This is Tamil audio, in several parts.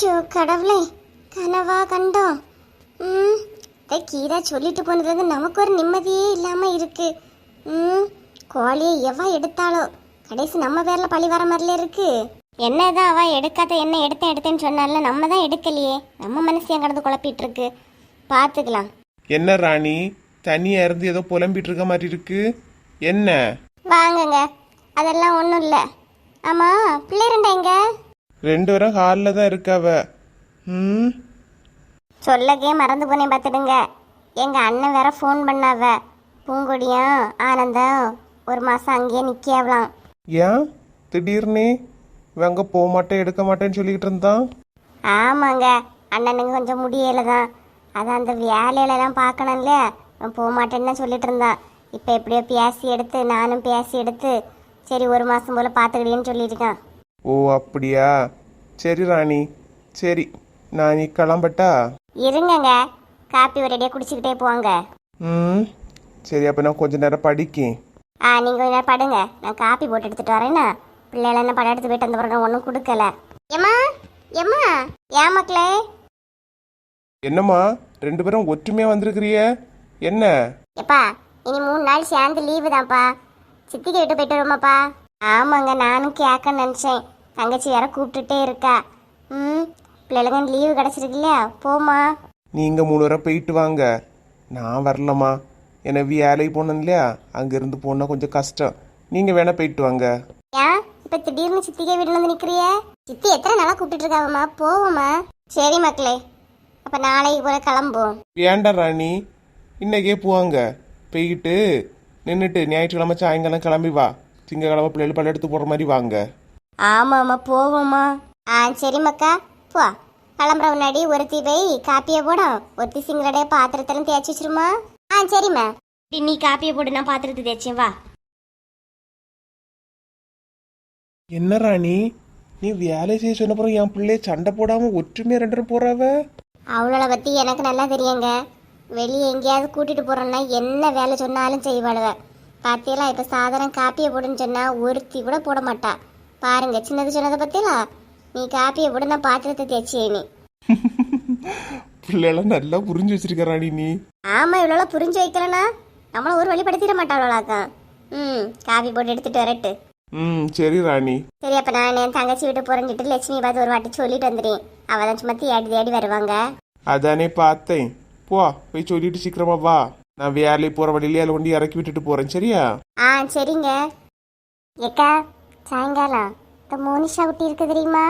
ஷோ கடவுளே கனவா கண்டோம் ம் கீதா சொல்லிட்டு போனது நமக்கு ஒரு நிம்மதியே இல்லாமல் இருக்கு. ம் கோழியை எவ எடுத்தாளோ? கடைசி நம்ம பேர்ல பழி வர மாதிரில இருக்கு. என்னதான் அவ எடுக்காத என்ன எடுத்தேன் எடுத்தேன்னு சொன்னால நம்ம தான் எடுக்கலையே. நம்ம மனசையும் கடந்து குழப்பிட்டு இருக்கு பார்த்துக்கலாம் என்ன ராணி? தனியா இருந்து ஏதோ புலம்பிட்டு இருக்க மாதிரி இருக்கு. என்ன? வாங்குங்க. அதெல்லாம் ஒன்றும் இல்லை. ஆமாம் பிள்ளை ரெண்டா எங்க ரெண்டு பேரும் ஹாலில் தான் இருக்காவ ம். சொல்லக்கே மறந்து போனேன் பார்த்துடுங்க. எங்கள் அண்ணன் வேற ஃபோன் பண்ணாவ. பூங்கொடியும் ஆனந்தம் ஒரு மாதம் அங்கேயே நிற்கலாம் ஏன்? திடீர்னு இவங்க போக மாட்டேன் எடுக்க மாட்டேன்னு சொல்லிக்கிட்டு இருந்தான்? ஆமாங்க. அண்ணனுக்கு கொஞ்சம் முடியல தான். அதான் அந்த வேலையிலலாம் பார்க்கணும்ல. அவன் போக மாட்டேன்னு தான் சொல்லிட்டு இருந்தான். இப்போ எப்படியோ பேசி எடுத்து நானும் பேசி எடுத்து சரி ஒரு மாதம் போல் பார்த்துக்கிட்டேன்னு சொல்லியிருக்கான். ஓ அப்படியா? சரி ராணி. சரி நான் நீ கிளம்பட்டா? இருங்கங்க. காப்பி ஒரேடியாக குடிச்சிக்கிட்டே போங்க. ம். சரி அப்போ நான் கொஞ்ச நேரம் படிக்கேன். ஆ நீங்கள் கொஞ்ச நேரம் படுங்க. நான் காப்பி போட்டு எடுத்துட்டு வரேன்னா பிள்ளைகள் என்ன படம் எடுத்து போயிட்டு அந்த பிறகு ஒன்றும் கொடுக்கல. ஏம்மா? ஏம்மா? ஏன் மக்களே என்னம்மா? ரெண்டு பேரும் ஒற்றுமையாக வந்திருக்கிறிய என்ன? எப்பா இனி மூணு நாள் சேர்ந்து லீவு தான்ப்பா. சித்திக்கு விட்டு போயிட்டு வருமாப்பா ஆமாங்க நானும் கேட்க நினச்சேன். தங்கச்சி வேற கூப்பிட்டுட்டே இருக்கா. ம் பிள்ளைகளுக்கு லீவு கிடச்சிருக்கு இல்லையா? போமா நீங்கள் மூணு பேரும் போயிட்டு வாங்க. நான் வரலம்மா. என்னை வேலைக்கு போனேன் இல்லையா? அங்கேருந்து போனால் கொஞ்சம் கஷ்டம். நீங்கள் வேணா போயிட்டு வாங்க. ஏன் இப்போ திடீர்னு சித்திக்கே வீட்டில் வந்து நிற்கிறிய சித்தி எத்தனை நாளாக கூப்பிட்டுட்டு இருக்காவம்மா? போவோம்மா. சரி மக்களே அப்போ நாளைக்கு கூட கிளம்புவோம். வேண்டாம் ராணி. இன்னைக்கே போவாங்க. போய்கிட்டு நின்றுட்டு ஞாயிற்றுக்கிழமை சாயங்காலம் கிளம்பி வா. திங்கக்கிழமை பிள்ளைகள் படம் எடுத்து போடுற மாதிரி வாங்க. ஆமாம்மா போவோம்மா. ஆ சரி மக்கா போ. கிளம்புற முன்னாடி ஒருத்தி போய் காப்பியை போடும் ஒருத்தி சிங்களடைய பாத்திரத்தெல்லாம் தேய்ச்சி வச்சிருமா? ஆ சரிம்மா. நீ காப்பியை போடு நான் பாத்திரத்தை தேய்ச்சேன் வா. என்ன ராணி? நீ வேலை செய்ய சொன்னப்புறம் என் பிள்ளைய சண்டை போடாமல் ஒற்றுமையாக ரெண்டு பேரும் போறாவ? அவளை பற்றி எனக்கு நல்லா தெரியுங்க. வெளியே எங்கேயாவது கூட்டிட்டு போறோம்னா என்ன வேலை சொன்னாலும் செய்வாளுவ. பாத்தியலா இப்போ சாதாரண காப்பியை போடுன்னு சொன்னா ஒருத்தி கூட போட மாட்டா. பாருங்க சின்னது சொன்னதை பத்தியலா? நீ காப்பியை போடு நான் பாத்திரத்தை தேய்ச்சி நீ. பிள்ளைலாம் நல்லா புரிஞ்சு வச்சிருக்க ராணி நீ. ஆமா இவ்வளோ புரிஞ்சு வைக்கலனா? நம்மள ஒரு வழிபடுத்திட மாட்டாளாக்கா ம் காபி போட்டு எடுத்துட்டு வரட்டு. ம் சரி ராணி. சரி அப்ப நான் என் தங்கச்சி விட்டு போறேன்ட்டு லட்சுமி பார்த்து ஒரு வாட்டி சொல்லிட்டு வந்துடுறேன். அவ தான் சும்மா தேடி தேடி வருவாங்க. அதானே பார்த்தேன். போ போய் சொல்லிட்டு சீக்கிரமா வா. நான் வேலைக்கு போகிற வழியிலே அதில் கொண்டு இறக்கி விட்டுட்டு போகிறேன் சரியா? ஆ சரிங்க. ஏக்கா சாயங்காலம். இந்த மோனிஷா குட்டி இருக்கு தெரியுமா?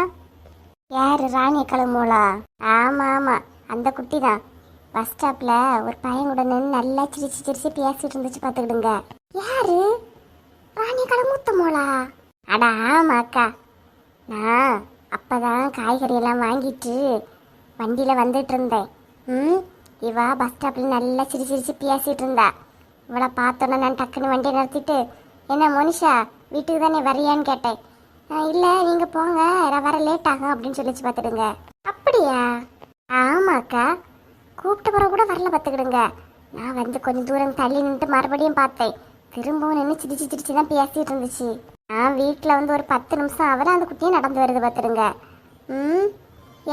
யாரு ராணி கிளம்போலா ஆமா ஆமா. அந்த குட்டி தான் பஸ் ஸ்டாப்ல ஒரு பையன் கூட நின்று நல்லா சிரிச்சு சிரிச்சு பேசிட்டு இருந்துச்சு பாத்துக்கிடுங்க. யாரு? ராணி கிளம்பூத்தமோளா அட ஆமா அக்கா. நான் அப்பதான் காய்கறி எல்லாம் வாங்கிட்டு வண்டியில வந்துட்டு இருந்தேன். ம்? இவா பஸ் ஸ்டாப்பில் நல்லா சிரிச்சு சிரிச்சு பேசிட்டு இருந்தா இவளை பார்த்தோன்னே நான் டக்குன்னு வண்டியை நிறுத்திட்டு என்ன மோனிஷா வீட்டுக்கு தானே வரியான்னு கேட்டேன் இல்லை நீங்கள் போங்க நான் வர லேட் ஆகும் அப்படின்னு சொல்லிச்சு பார்த்துடுங்க அப்படியா ஆமாக்கா கூப்பிட்ட பிறகு கூட வரல பார்த்துக்கிடுங்க நான் வந்து கொஞ்சம் தூரம் தள்ளி நின்று மறுபடியும் பார்த்தேன் திரும்பவும் நின்று சிரிச்சு சிரிச்சு தான் பேசிகிட்டு இருந்துச்சு நான் வீட்டில் வந்து ஒரு பத்து நிமிஷம் அவரை அந்த குட்டியும் நடந்து வருது பார்த்துடுங்க ம்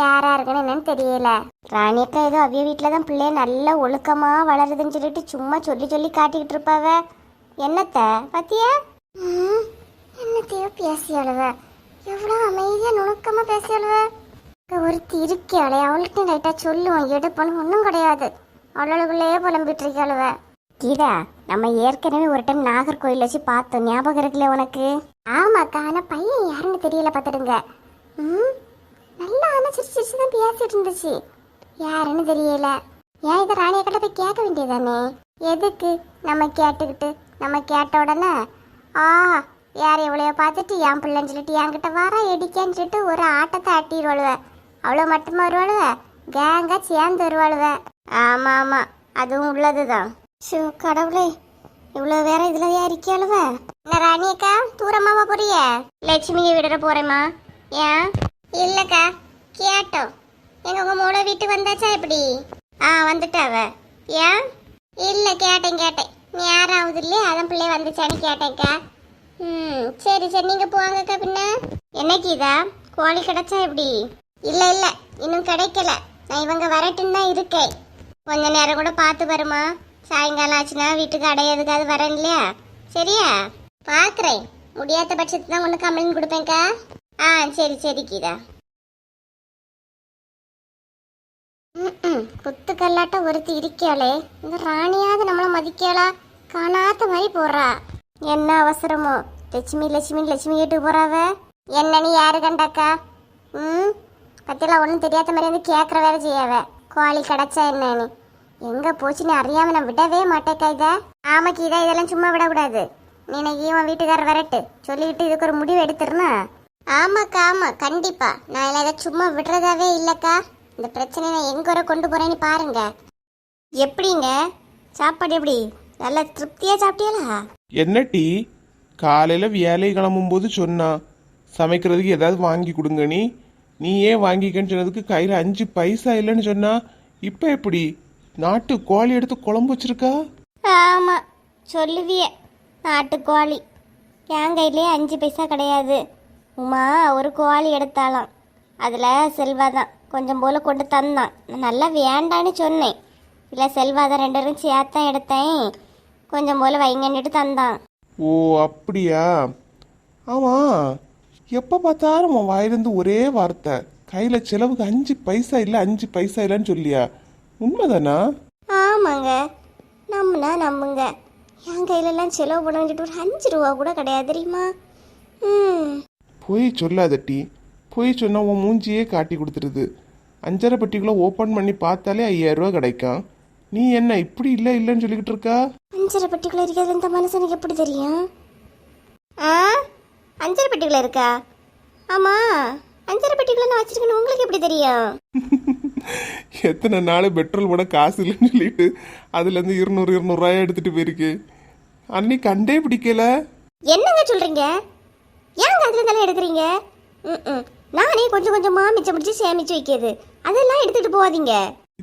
யாரா இருக்குன்னு என்னன்னு தெரியல. ராணியக்கா ஏதோ அவிய வீட்டில் தான் பிள்ளைய நல்ல ஒழுக்கமா வளருதுன்னு சொல்லிட்டு சும்மா சொல்லி சொல்லி காட்டிக்கிட்டு இருப்பாவ. என்னத்த பாத்தியா? என்னத்தையோ பேசி அழுவ. எவ்வளோ அமைதியா நுணுக்கமா பேசி அழுவ. ஒருத்தி இருக்கியாளே அவள்கிட்ட லைட்டா சொல்லுவோம். எடுப்போன்னு ஒன்றும் கிடையாது. அவளுக்குள்ளேயே புலம்பிட்டு இருக்காளுவ கீதா நம்ம ஏற்கனவே ஒரு டைம் நாகர்கோயில் வச்சு பார்த்தோம். ஞாபகம் இருக்குல்ல உனக்கு? ஆமாக்கா ஆனா பையன் யாருன்னு தெரியல பார்த்துடுங்க ம் சிரிச்சு சிரிச்சு தான் பேசிட்டு இருந்துச்சு யாருன்னு தெரியல. ஏன் இதை ராணிய கிட்ட போய் கேட்க வேண்டியதானே எதுக்கு? நம்ம கேட்டுக்கிட்டு நம்ம கேட்ட உடனே ஆ யார் எவ்வளையோ பார்த்துட்டு என் பிள்ளைன்னு சொல்லிட்டு என்கிட்ட வாரா எடிக்கான்னு சொல்லிட்டு ஒரு ஆட்டத்தை ஆட்டிடுவாளுவ. அவ்வளோ மட்டுமா வருவாளுவ? கேங்காக சேர்ந்து வருவாளுவ. ஆமாம் ஆமாம் அதுவும் உள்ளது தான் ஷோ கடவுளே. இவ்வளோ வேற இதில் ஏன் இருக்கியாளுவ? என்ன ராணியக்கா தூரமாவா போறிய? லட்சுமியை விடுற போறேம்மா. ஏன்? இல்லைக்கா. கேட்டோம் எங்க உங்க மூட வீட்டுக்கு வந்தாச்சா எப்படி ஆ வந்துட்டாவ ஏன்? இல்ல கேட்டேன் கேட்டேன். நீ யாராவது இல்லையே? அதான் பிள்ளை வந்துச்சான்னு கேட்டேன்க்கா. ம் சரி சரி நீங்க போங்கக்கா பின்ன. என்னைக்கு இதா கோழி கிடைச்சா எப்படி? இல்ல இல்ல இன்னும் கிடைக்கல. நான் இவங்க வரட்டுன்னு தான் இருக்கேன். கொஞ்ச நேரம் கூட பார்த்து வருமா? சாயங்காலம் ஆச்சுன்னா வீட்டுக்கு அடையாதுக்காது வரேன் இல்லையா? சரியா? பார்க்குறேன். முடியாத பட்சத்து தான் ஒன்று கம்ப்ளைண்ட் கொடுப்பேன்க்கா. ஆ சரி சரி கீதா. ம் குத்து கல்லாட்ட ஒருத்தி இருக்கியாளே இந்த ராணியாவது நம்மளை மதிக்காளா காணாத மாதிரி போறா. என்ன அவசரமோ? லட்சுமி லட்சுமி லட்சுமி கேட்டு போறாவ? நீ யாரு கண்டாக்கா? ம்? பத்தியெல்லாம் ஒன்றும் தெரியாத மாதிரி வந்து கேட்குற வேலை செய்யாவ. குவாலி கிடச்சா என்னன்னு? எங்கே போச்சுன்னு அறியாம நான் விடவே மாட்டேக்கா இதை. ஆமா கீதா இதெல்லாம் சும்மா விடக்கூடாது. நீனைக்கு உன் வீட்டுக்கார வரட்டு. சொல்லிக்கிட்டு இதுக்கு ஒரு முடிவு எடுத்துருனா ஆமாக்கா ஆமாம் கண்டிப்பாக நான் இதை சும்மா விடுறதாவே இல்லைக்கா. இந்த பிரச்சனையை நான் எங்க வரை கொண்டு போறேன்னு பாருங்க. எப்படிங்க? சாப்பாடு எப்படி? நல்ல திருப்தியா சாப்பிட்டீங்களா என்ன டீ? காலையில் வேலை கிளம்பும்போது சொன்னா சமைக்கிறதுக்கு ஏதாவது வாங்கி கொடுங்க நீ. நீ ஏன் வாங்கிக்கன்னு சொன்னதுக்கு கையில் அஞ்சு பைசா இல்லைன்னு சொன்னா இப்போ எப்படி? நாட்டு கோழி எடுத்து குழம்பு வச்சிருக்கா? ஆமா சொல்லுவிய நாட்டுக்கோழி என் கையிலே அஞ்சு பைசா கிடையாது. உமா ஒரு கோழி எடுத்தாலாம் அதில் செல்வா தான். கொஞ்சம் போல் கொண்டு தந்தான். நான் நல்லா வேண்டான்னு சொன்னேன். இல்லை செல்வா தான் ரெண்டு பேரும் சேர்த்தான் எடுத்தேன். கொஞ்சம் போல் வைங்கன்னுட்டு தந்தான். ஓ அப்படியா? ஆமாம் எப்போ பார்த்தாலும் உன் வாயிலிருந்து ஒரே வார்த்தை. கையில் செலவுக்கு அஞ்சு பைசா இல்லை அஞ்சு பைசா இல்லைன்னு சொல்லியா? உண்மைதானா? ஆமாங்க. நம்புனா நம்புங்க. என் கையிலலாம் செலவு பண்ண வேண்டிட்டு ஒரு அஞ்சு ரூபா கூட கிடையாது தெரியுமா? ம். பொய் சொல்லாத டீ. பொய் சொன்னா உன் மூஞ்சியே காட்டி கொடுத்துருது. அஞ்சரை பெட்டிக்குள்ள ஓப்பன் பண்ணி பார்த்தாலே ஐயாயிரம் ரூபா கிடைக்கும். நீ என்ன இப்படி இல்லை இல்லைன்னு சொல்லிக்கிட்டு இருக்கா? அஞ்சரை பெட்டிக்குள்ள இருக்கிறது இந்த மனுஷனுக்கு எப்படி தெரியும்? ஆ? அஞ்சரை பெட்டிக்குள்ள இருக்கா? ஆமா. அஞ்சரை பெட்டிக்குள்ள நான் வச்சிருக்கேன்னு உங்களுக்கு எப்படி தெரியும்? எத்தனை நாள் பெட்ரோல் போட காசு இல்லைன்னு சொல்லிட்டு அதுலேருந்து இருநூறு இருநூறுவாயா எடுத்துட்டு போயிருக்கு. அன்னைக்கு கண்டே பிடிக்கல. என்னங்க சொல்றீங்க? ஏங்க அதுல இருந்தாலும் எடுக்கிறீங்க? ம் நானே கொஞ்சம் கொஞ்சமா மிச்சம் பிடிச்சி சேமிச்சு வைக்கிறது. அதெல்லாம் எடுத்துட்டு போகாதீங்க.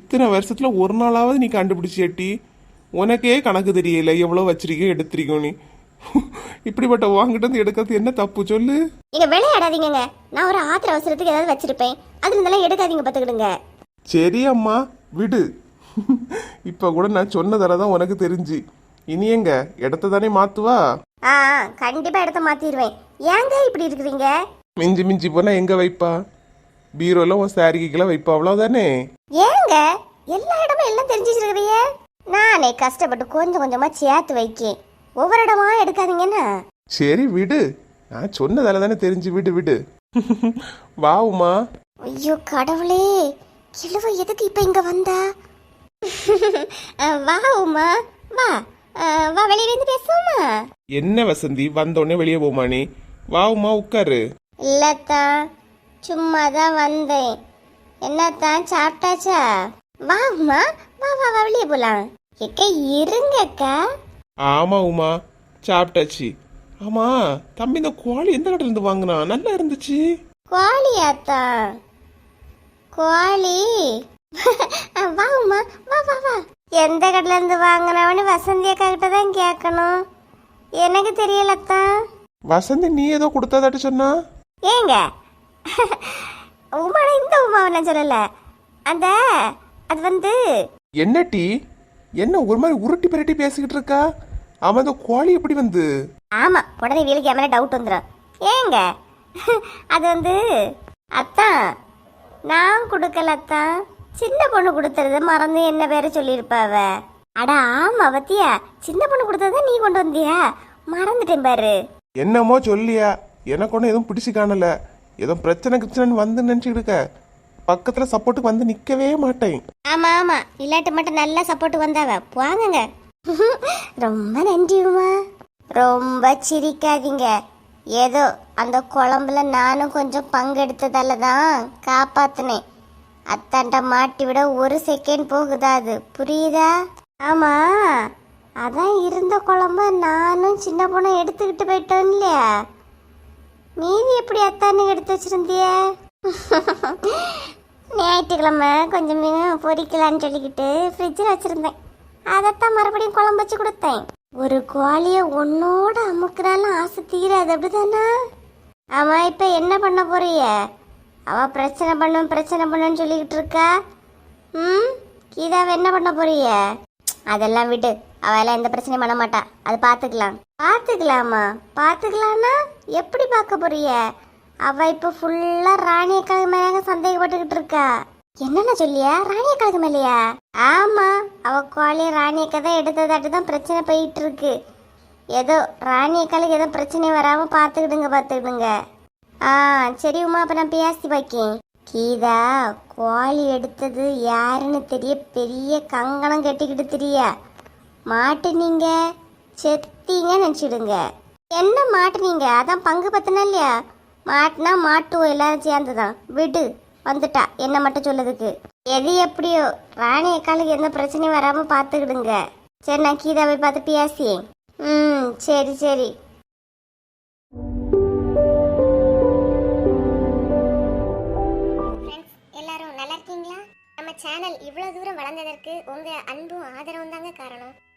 இத்தனை வருஷத்துல ஒரு நாளாவது நீ கண்டுபிடிச்சியாட்டி உனக்கே கணக்கு தெரியல எவ்வளோ வச்சிருக்கோ எடுத்திருக்கோ நீ. இப்படிப்பட்ட வாங்கிட்டு வந்து எடுக்கிறது என்ன தப்பு சொல்லு. நீங்க விளையாடாதீங்கங்க. நான் ஒரு ஆத்திர அவசரத்துக்கு ஏதாவது வச்சிருப்பேன். அதுல இருந்தெல்லாம் எடுக்காதீங்க பாத்துக்கிடுங்க சரி அம்மா விடு. இப்போ கூட நான் சொன்னதால தான் உனக்கு தெரிஞ்சு. இனி எங்க? இடத்த தானே மாத்துவா? ஆ ஆ, கண்டிப்பா இடத்த மாத்திடுவேன் ஏங்க இப்படி இருக்கிறீங்க? மிஞ்சி மிஞ்சி போனா எங்க வைப்பா? பீரோல உன் சாரிக்கைக்கெல்லாம் வைப்பா அவ்வளோதானே ஏங்க எல்லா இடமும் எல்லாம் தெரிஞ்சு வச்சிருக்கிறீங்க நானே கஷ்டப்பட்டு கொஞ்சம் கொஞ்சமா சேர்த்து வைக்கேன். ஒவ்வொரு இடமா எடுக்காதீங்கன்னா. சரி விடு. நான் சொன்னதால தானே தெரிஞ்சு விடு விடு. வா உமா. ஐயோ கடவுளே. கிழவ எதுக்கு இப்ப இங்க வந்தா? வா உமா. வா. அஹ், வா வெளியில இருந்து பேசுவோமா? என்ன வசந்தி? வந்தோடனே வெளியே போமா நீ? வா உமா உட்காரு. இல்லத்தான் சும்மா தான் வந்தேன். என்னத்தான் சாப்பிட்டாச்சா? வா உமா வா வா வா வெளியே போலாம். எக்க இருங்கக்கா? ஆமா உமா சாப்பிட்டாச்சு. ஆமா தம்பி இந்த கோழி எந்த கடையில இருந்து வாங்கினா? நல்லா இருந்துச்சு. கோழியாத்தா கோழி வா உமா வா வா வா. எந்த கடையில இருந்து வாங்கினவனு வசந்தி அக்கா கிட்ட தான் கேட்கணும். எனக்கு தெரியலத்தா. வசந்தி நீ ஏதோ கொடுத்ததாட்டு சொன்னா? ஏங்க? உமாடா இந்த உமாவை நான் சொல்லல. அந்த அது வந்து என்ன டீ? என்ன ஒரு மாதிரி உருட்டி பிரட்டி பேசிக்கிட்டு இருக்கா? அவன் அந்த கோழி எப்படி வந்து? ஆமா உடனே வீலுக்கு என் மேல டவுட் வந்துடும் ஏங்க? அது வந்து அத்தான் நான் கொடுக்கல அத்தான். சின்ன பொண்ணு கொடுத்துறது மறந்து என்ன பேரை சொல்லியிருப்பாவ அட ஆமா பத்தியா? சின்ன பொண்ணு கொடுத்தத நீ கொண்டு வந்தியா? மறந்துட்டேன் பாரு. என்னமோ சொல்லியா? எனக்கு ஒன்றும் எதுவும் பிடிச்சி காணல. ஏதோ பிரச்சனை கிச்சனை வந்து நினச்சிக்கிட்டு இருக்க. பக்கத்தில் சப்போர்ட்டுக்கு வந்து நிற்கவே மாட்டேன். ஆமா ஆமா. இல்லாட்டி மட்டும் நல்லா சப்போர்ட் வந்தாவ? வாங்குங்க. ரொம்ப நன்றி உமா. ரொம்ப சிரிக்காதீங்க. ஏதோ அந்த குழம்புல நானும் கொஞ்சம் பங்கெடுத்ததால தான் காப்பாத்தினேன். அத்தாண்ட மாட்டி விட ஒரு செகண்ட் போகுதா அது? புரியுதா? ஆமா. அதான் இருந்த குழம்ப நானும் சின்ன பொண்ணு எடுத்துக்கிட்டு போயிட்டோம் இல்லையா? மீதி எப்படி அத்தானுக்கு எடுத்து வச்சிருந்திய? ஞாயிற்றுக்கிழமை கொஞ்சம் மீன் பொரிக்கலான்னு சொல்லிக்கிட்டு ஃப்ரிட்ஜில் வச்சுருந்தேன். அதைத்தான் மறுபடியும் குழம்பு வச்சு கொடுத்தேன். ஒரு கோழியை ஒன்னோட அமுக்குறாலும் ஆசை தீராது அப்படிதானா? அவன் இப்போ என்ன பண்ண போறிய? அவள் பிரச்சனை பண்ணும் பிரச்சனை பண்ணுன்னு சொல்லிக்கிட்டு இருக்கா? ம்? கீதாவை என்ன பண்ண போறிய? அதெல்லாம் விடு. அவெல்லாம் எந்த பிரச்சனையும் பண்ண மாட்டா. அது பார்த்துக்கலாம் பார்த்துக்கலாமா பார்த்துக்கலாம்னா எப்படி பார்க்க போறிய? அவ இப்போ ஃபுல்லா ராணியக்காக மேல சந்தேகப்பட்டுக்கிட்டு இருக்கா. என்னென்ன சொல்லியா? ராணியக்காக மேலையா? ஆமா அவ கோழி ராணியக்கா தான் எடுத்ததாட்டு தான் பிரச்சனை போயிட்டு இருக்கு ஏதோ ராணியக்காலுக்கு ஏதோ பிரச்சனை வராம பார்த்துக்கிடுங்க பார்த்துக்கிடுங்க. ஆ சரி உமா அப்ப நான் பேசி பாக்கேன். கீதா கோழி எடுத்தது யாருன்னு தெரிய பெரிய கங்கணம் கட்டிக்கிட்டு தெரிய? மாட்டுனீங்க செத்தீங்க நினச்சிடுங்க என்ன மாட்டுனீங்க? அதான் பங்கு பத்தினா இல்லையா? மாட்டினா மாட்டுவோம் எல்லாரும் சேர்ந்து தான் விடு. வந்துட்டா. என்ன மட்டும் சொல்லதுக்கு எது எப்படியோ. ராணி அக்காளுக்கு எந்த பிரச்சனையும் வராமல் பார்த்துக்கிடுங்க. சரி நான் கீதாவை பார்த்து பேசி ம் சரி சரி. எல்லாரும் நல்லா இருக்கீங்களா? நம்ம சேனல் இவ்வளோ தூரம் வளர்ந்ததற்கு உங்கள் அன்பும் ஆதரவும் தாங்க காரணம்.